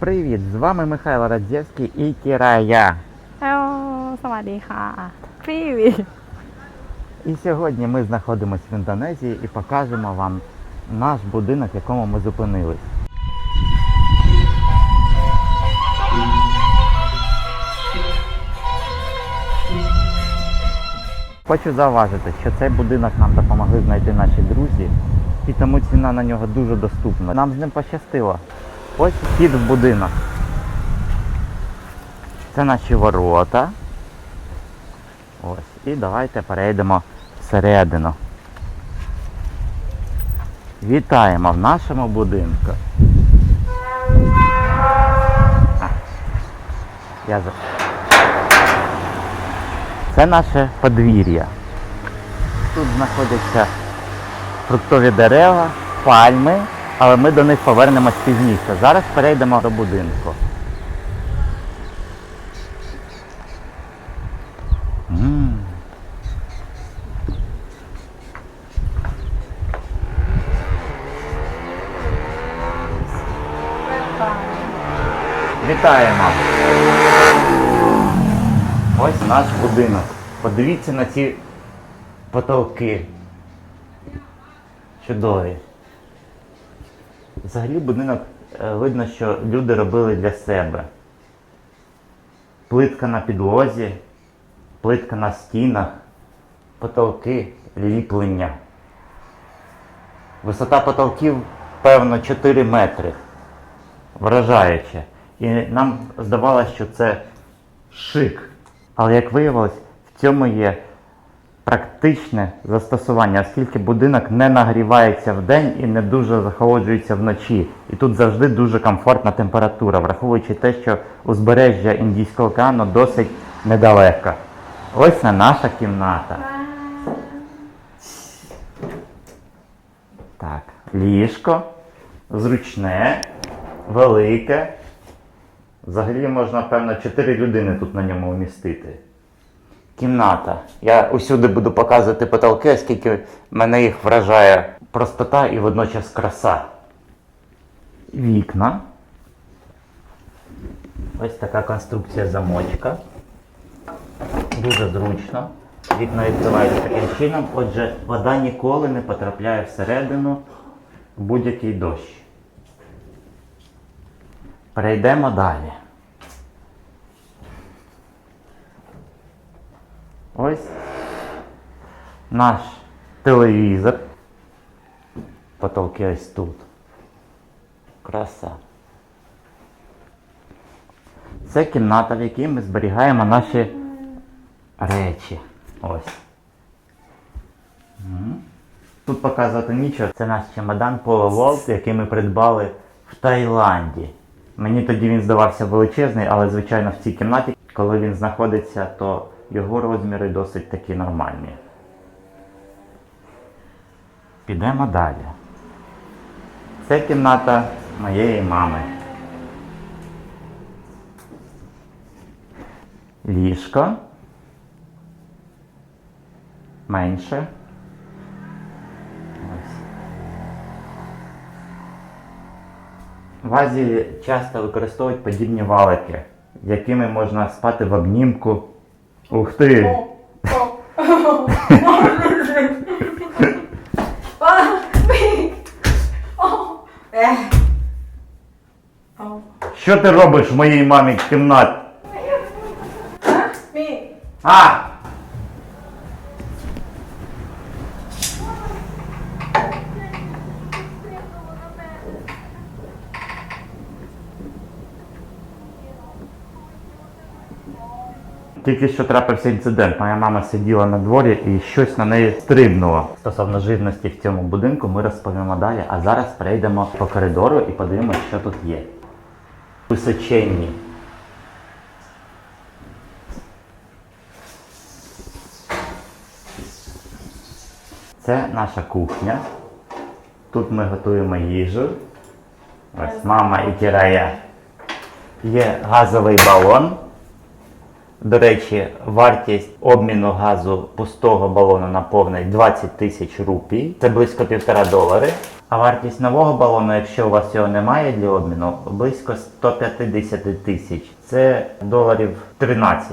Привіт! З вами Михайло Радзєвський і Кірая. Привіт! І сьогодні ми знаходимося в Індонезії і покажемо вам наш будинок, в якому ми зупинились. Хочу зауважити, що цей будинок нам допомогли знайти наші друзі, і тому ціна на нього дуже доступна. Нам з ним пощастило. Ось вхід в будинок. Це наші ворота. Ось. І давайте перейдемо всередину. Вітаємо в нашому будинку. Я за... Це наше подвір'я. Тут знаходяться фруктові дерева, пальми, але ми до них повернемось пізніше. Зараз перейдемо до будинку. Вітаємо! Ось наш будинок. Подивіться на ці потолки. Чудові. Взагалі будинок е, видно, що люди робили для себе. Плитка на підлозі, плитка на стінах, потолки, ліплення. Висота потолків, певно, 4 метри. Вражаюче. І нам здавалося, що це шик. Але як виявилось, в цьому є практичне застосування, оскільки будинок не нагрівається вдень і не дуже захолоджується вночі. І тут завжди дуже комфортна температура, враховуючи те, що узбережжя Індійського океану досить недалеко. Ось це наша кімната. Так, ліжко, зручне, велике. Взагалі можна, певно, 4 людини тут на ньому вмістити. Кімната. Я усюди буду показувати потолки, оскільки мене їх вражає простота і водночас краса. Вікна. Ось така конструкція замочка. Дуже зручно. Вікна відкриваються таким чином, отже, вода ніколи не потрапляє всередину в будь-який дощ. Перейдемо далі. Ось наш телевізор. Потолки ось тут. Краса. Це кімната, в якій ми зберігаємо наші речі. Ось. Тут показувати нічого. Це наш чемодан Polo World, який ми придбали в Таїланді. Мені тоді він здавався величезний, але звичайно в цій кімнаті, коли він знаходиться, то його розміри досить такі нормальні. Підемо далі. Це кімната моєї мами. Ліжко. Менше. В Азії часто використовують подібні валики, якими можна спати в обнімку. Ух ти! Що ти робиш в моїй мамі кімнаті? А! Тільки що трапився інцидент. Моя мама сиділа на дворі і щось на неї стрибнуло. Стосовно живності в цьому будинку ми розповімо далі, а зараз перейдемо по коридору і подивимося, що тут є. Височенні. Це наша кухня. Тут ми готуємо їжу. Ось мама і кірая. Є газовий балон. До речі, вартість обміну газу пустого балону на повний 20 тисяч рупій. Це близько півтора долари. А вартість нового балону, якщо у вас його немає для обміну, близько 150 тисяч. Це доларів 13.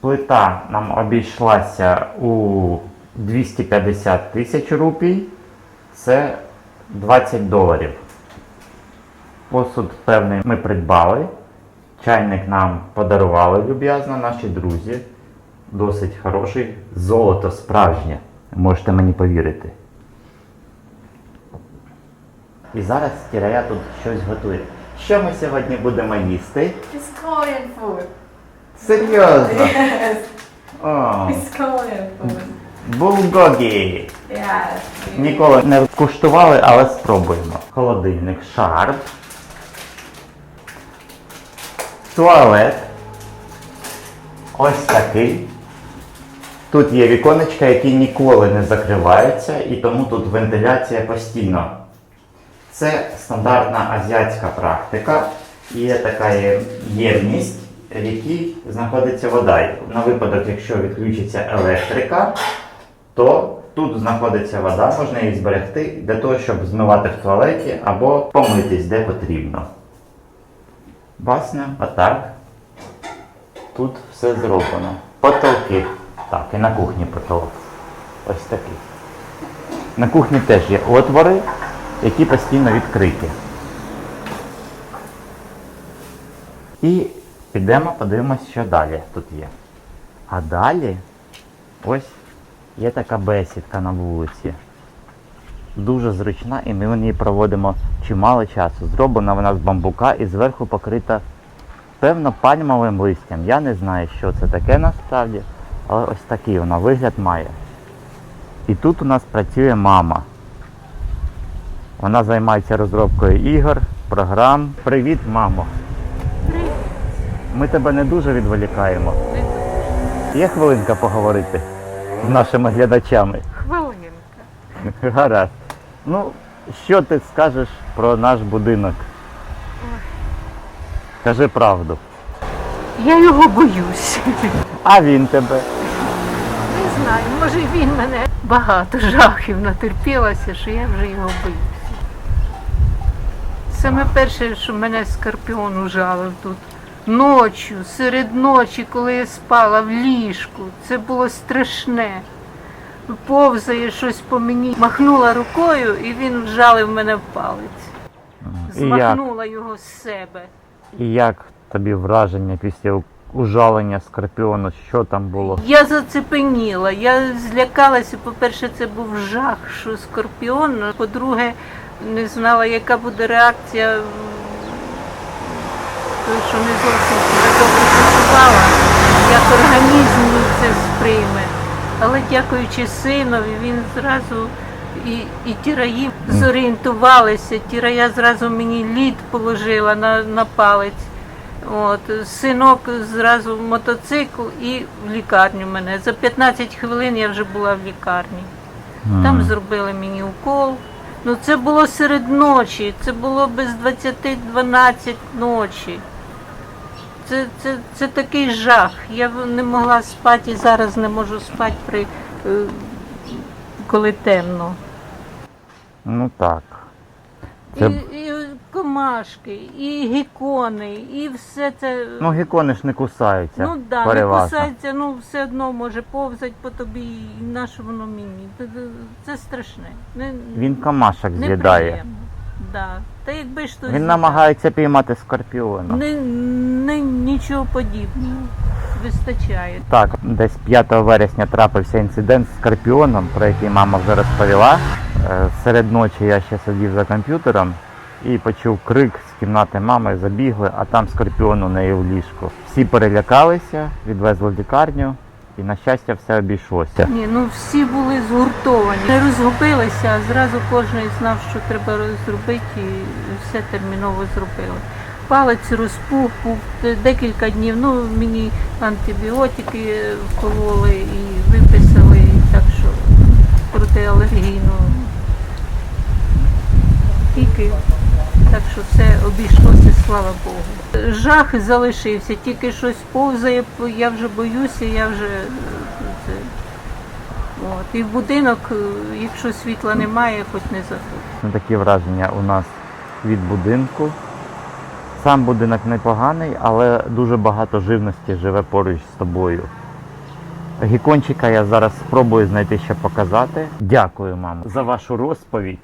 Плита нам обійшлася у 250 тисяч рупій. Це 20 доларів. Посуд певний ми придбали. Чайник нам подарували люб'язно наші друзі. Досить хороший. Золото справжнє. Можете мені повірити. І зараз Кірая тут щось готує. Що ми сьогодні будемо їсти? It's Korean food. Серйозно? Yes, О, it's Korean food. булгогі. Yes. Ніколи не куштували, але спробуємо. Холодильник, шарп. Туалет. Ось такий. Тут є віконечка, які ніколи не закриваються, і тому тут вентиляція постійно. Це стандартна азіатська практика. Є така ємність, в якій знаходиться вода. На випадок, якщо відключиться електрика, то тут знаходиться вода, можна її зберегти для того, щоб змивати в туалеті або помитись, де потрібно. Басня, отак. Тут все зроблено. Потолки. Так, і на кухні потолок. Ось такий. На кухні теж є отвори, які постійно відкриті. І підемо, подивимось, що далі тут є. А далі ось є така бесідка на вулиці. Дуже зручна, і ми в ній проводимо чимало часу. Зроблена вона з бамбука і зверху покрита певно пальмовим листям. Я не знаю, що це таке насправді, але ось такий вона вигляд має. І тут у нас працює мама. Вона займається розробкою ігор, програм. Привіт, мамо! Ми тебе не дуже відволікаємо. Є хвилинка поговорити з нашими глядачами. Хвилинка. Гаразд. Ну, що ти скажеш про наш будинок? Кажи правду. Я його боюсь. А він тебе. Не знаю, може він мене багато жахів натерпілася, що я вже його боюся. Саме перше, що мене скорпіон ужалив тут. Ночі, серед ночі, коли я спала в ліжку, це було страшне. Повзає щось по мені, махнула рукою і він вжалив мене в палець. Змахнула його з себе. і як тобі враження після ужалення скорпіону? Що там було? Я зацепеніла, я злякалася. По-перше, це був жах, що скорпіон. По-друге, не знала, яка буде реакція, тому що не зовсім добре почувала, як організм це сприйме. Але дякуючи синові, він зразу і, і тіраї зорієнтувалися. Тірая зразу мені лід положила на, на палець. От, синок зразу в мотоцикл і в лікарню мене. За 15 хвилин я вже була в лікарні. Там зробили мені укол. Ну це було серед ночі, це було без 20-12 ночі. Це, це, це такий жах. Я не могла спати і зараз не можу спати, при, е, коли темно. Ну так. Це... І, і комашки, і гікони, і все це. Ну, гікони ж не кусаються. Ну да, не кусається, ну все одно може повзати по тобі, і на що воно мені. Це, страшне. Не, Він камашок з'їдає. Да. Та якби ж то Він намагається піймати скорпіона. Не, не, нічого подібного. Вистачає. Так, десь 5 вересня трапився інцидент з скорпіоном, про який мама вже розповіла. Е, Серед ночі я ще сидів за комп'ютером і почув крик з кімнати мами, забігли, а там скорпіон у неї в ліжку. Всі перелякалися, відвезли в лікарню і, на щастя, все обійшлося. Ні, ну всі були згуртовані. Не розгубилися, а зразу кожен знав, що треба зробити, і все терміново зробили. Палець розпух, був декілька днів. Ну мені антибіотики вкололи і виписали, і так що протиалергійну тільки. Що все обійшлося, слава Богу. Жах залишився, тільки щось повзає, я вже боюся, я вже е. От. І в будинок, е, якщо світла немає, хоч не заходь. Такі враження у нас від будинку. Сам будинок непоганий, але дуже багато живності живе поруч з тобою. Гікончика я зараз спробую знайти ще показати. Дякую, мамо, за вашу розповідь.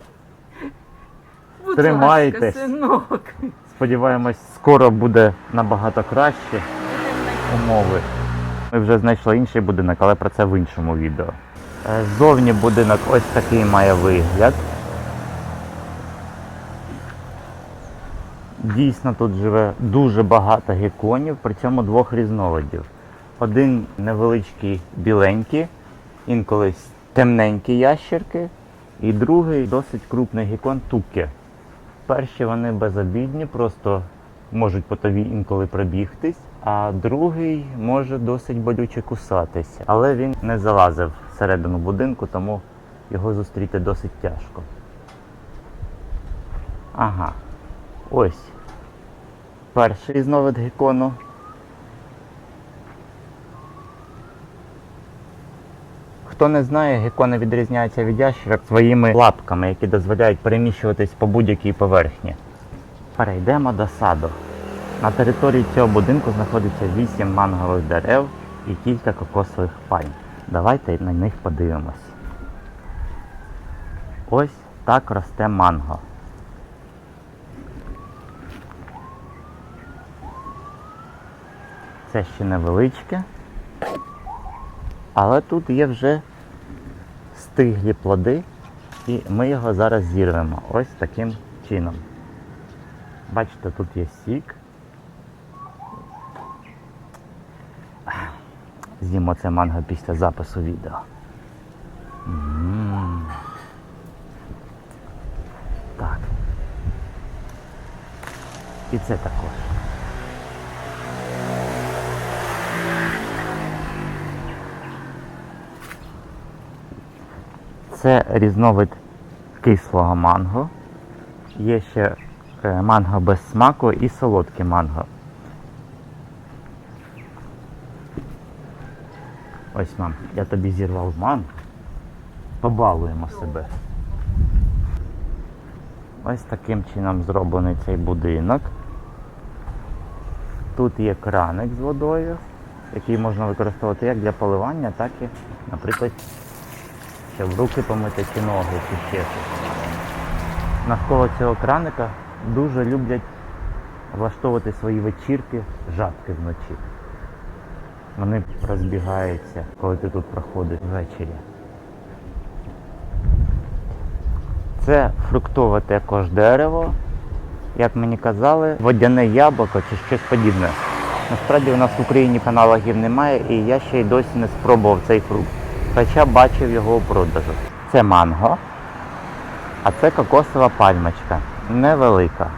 Тримайтесь. ласка, синок. Сподіваємось, скоро буде набагато краще умови. Ми вже знайшли інший будинок, але про це в іншому відео. Е, Ззовні будинок ось такий має вигляд. Дійсно тут живе дуже багато геконів, при цьому двох різновидів. Один невеличкий біленький, інколи темненькі ящерки, і другий досить крупний гекон туке. Перші вони безобідні, просто можуть по тобі інколи пробігтись, а другий може досить болюче кусатися. Але він не залазив всередину будинку, тому його зустріти досить тяжко. Ага. Ось. Перший різновид гекону. Хто не знає, гекони відрізняються від ящерок своїми лапками, які дозволяють переміщуватись по будь-якій поверхні. Перейдемо до саду. На території цього будинку знаходиться 8 мангових дерев і кілька кокосових пальм. Давайте на них подивимось. Ось так росте манго. Це ще невеличке. Але тут є вже стиглі плоди, і ми його зараз зірвемо ось таким чином. Бачите, тут є сік. З'їмо це манго після запису відео. М. Так. І це також. Це різновид кислого манго. Є ще е, манго без смаку і солодке манго. Ось мам, я тобі зірвав манго. Побалуємо себе. Ось таким чином зроблений цей будинок. Тут є краник з водою, який можна використовувати як для поливання, так і, наприклад, щоб руки помити чи ноги, чи ще щось. Навколо цього краника дуже люблять влаштовувати свої вечірки жабки вночі. Вони розбігаються, коли ти тут проходиш ввечері. Це фруктове також дерево, як мені казали, водяне яблуко чи щось подібне. Насправді у нас в Україні аналогів немає, і я ще й досі не спробував цей фрукт. Хоча бачив його у продажу. Це манго, а це кокосова пальмочка. Невелика.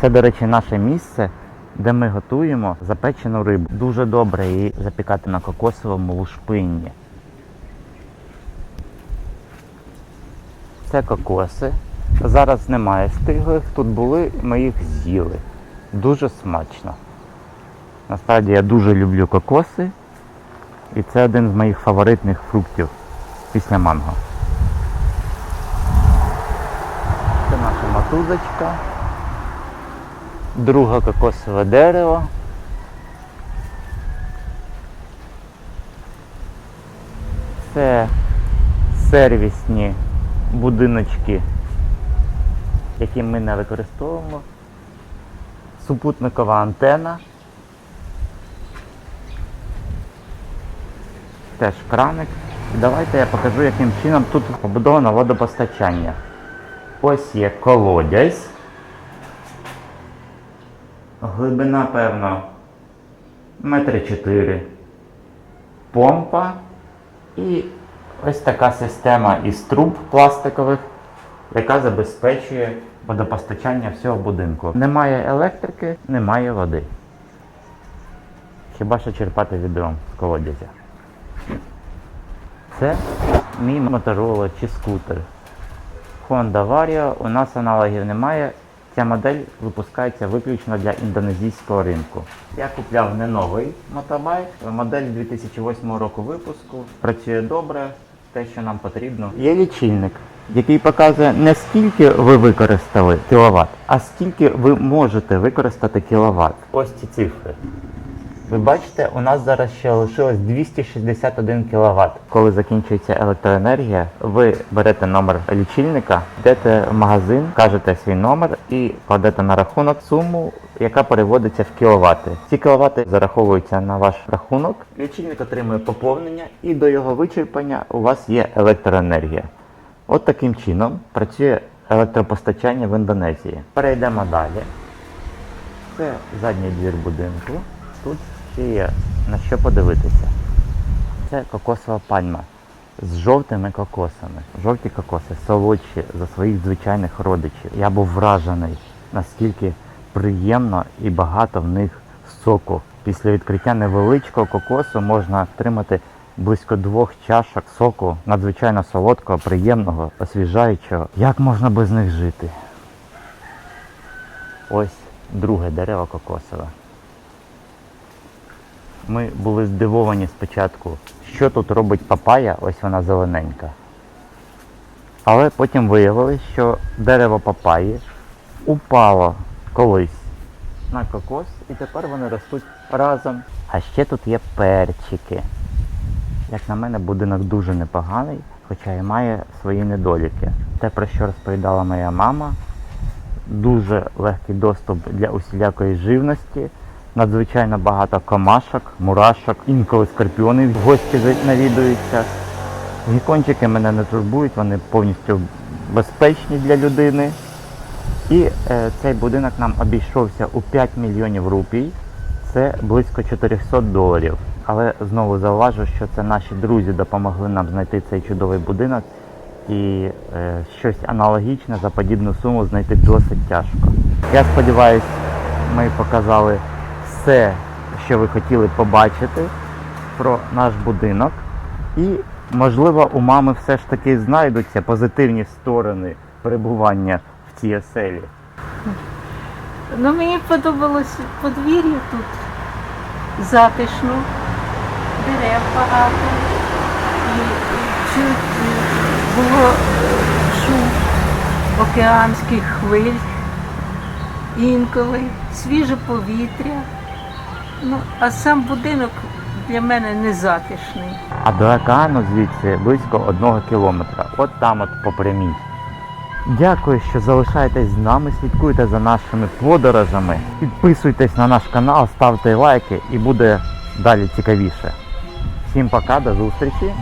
Це, до речі, наше місце, де ми готуємо запечену рибу. Дуже добре її запікати на кокосовому лушпинні. Це кокоси. Зараз немає стиглих, тут були, ми їх з'їли. Дуже смачно. Насправді я дуже люблю кокоси. І це один з моїх фаворитних фруктів після манго. Це наша матузочка. Друге кокосове дерево. Це сервісні будиночки, які ми не використовуємо. Супутникова антена. Теж краник. Давайте я покажу, яким чином тут побудовано водопостачання. Ось є колодязь. Глибина, певно, метри чотири. Помпа. І ось така система із труб пластикових, яка забезпечує водопостачання всього будинку. Немає електрики, немає води. Хіба що черпати відром з колодязя. Це мій Motorola чи скутер. Honda Vario, у нас аналогів немає. Ця модель випускається виключно для індонезійського ринку. Я купляв не новий мотобайк, модель 2008 року випуску. Працює добре, те, що нам потрібно. Є лічильник. який показує не скільки ви використали кіловат, а скільки ви можете використати кіловат. Ось ці цифри. Ви бачите, у нас зараз ще лишилось 261 кВт. Коли закінчується електроенергія, ви берете номер лічильника, йдете в магазин, кажете свій номер і кладете на рахунок суму, яка переводиться в кіловати. Ці кіловати зараховуються на ваш рахунок. Лічильник отримує поповнення, і до його вичерпання у вас є електроенергія. От таким чином працює електропостачання в Індонезії. Перейдемо далі. Це задній двір будинку. Тут є на що подивитися. Це кокосова пальма з жовтими кокосами. Жовті кокоси солодші за своїх звичайних родичів. Я був вражений, наскільки приємно і багато в них соку. Після відкриття невеличкого кокосу можна отримати близько двох чашок соку, надзвичайно солодкого, приємного, освіжаючого. Як можна без них жити? Ось друге дерево кокосове. Ми були здивовані спочатку, що тут робить папая, ось вона зелененька. Але потім виявилось, що дерево папаї упало колись на кокос і тепер вони ростуть разом. А ще тут є перчики. Як на мене, будинок дуже непоганий, хоча і має свої недоліки. Те, про що розповідала моя мама, дуже легкий доступ для усілякої живності, надзвичайно багато комашок, мурашок, інколи скорпіони в гості навідуються. Гікончики мене не турбують, вони повністю безпечні для людини. І е, цей будинок нам обійшовся у 5 мільйонів рупій. Це близько 400 доларів. Але знову зауважу, що це наші друзі допомогли нам знайти цей чудовий будинок. І е, щось аналогічне за подібну суму знайти досить тяжко. Я сподіваюся, ми показали все, що ви хотіли побачити про наш будинок. І, можливо, у мами все ж таки знайдуться позитивні сторони перебування в цій оселі. Ну, мені подобалось подвір'я тут затишно, дерев багато. І, чуть було шум океанських хвиль інколи, свіже повітря. Ну, а сам будинок для мене не затишний. А до океану звідси близько одного кілометра. От там от по. Дякую, що залишаєтесь з нами, слідкуйте за нашими подорожами. Підписуйтесь на наш канал, ставте лайки і буде далі цікавіше. Всім пока, до зустрічі!